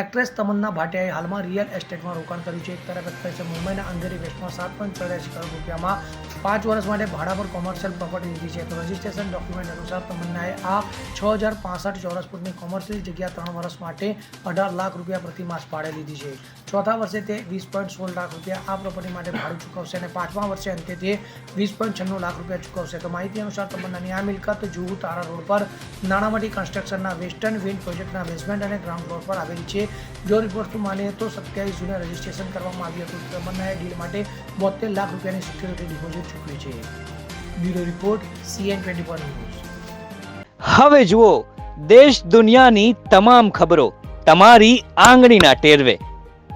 Actress તમન્ના ભાટિયાએ હાલમાં real એસ્ટેટમાં રોકાણ કર્યું છે. એક તરફ એક્ટ્રેસે મુંબઈના અંધેરી વેસ્ટમાં સાત પોઈન્ટ ચોર્યાસી કરોડ રૂપિયામાં પાંચ વર્ષ માટે ભાડા પર કોમર્શિયલ પ્રોપર્ટી લીધી છે. તો રજિસ્ટ્રેશન ડોક્યુમેન્ટ અનુસાર તમન્નાએ આ છ હજાર પાસઠ ચોરસ ફૂટની કોમર્શિયલ જગ્યા ત્રણ વર્ષ માટે અઢાર લાખ રૂપિયા પ્રતિ માસ ભાડે લીધી છે. ચોથા વર્ષે તે વીસ પોઈન્ટ સોળ લાખ રૂપિયા આ પ્રોપર્ટી માટે ભાડું ચૂકવશે અને પાંચમા વર્ષે અંતે તે વીસ પોઈન્ટ છન્નું લાખ રૂપિયા ચૂકવશે. તો માહિતી અનુસાર તમન્નાની આ મિલકત જુહુ તારા રોડ પર નાણામટી કન્સ્ટ્રક્શનના વેસ્ટર્ન વિન્ડ પ્રોજેક્ટના બેઝમેન્ટ અને ગ્રાઉન્ડ ફ્લોર પર આવેલી છે. જો રિપોર્ટ માનીએ તો સત્યાવીસ જૂને રજીસ્ટ્રેશન કરવામાં આવ્યું હતું. તમન્નાએ ડીલ માટે બોતેર લાખ રૂપિયાની સિક્યુરિટી ડિપોઝિટ ચૂકવી છે. Bureau report CN twenty four news. હવે જુઓ, દેશ દુનિયાની તમામ ખબરો તમારી આંગળીના ટેરવે.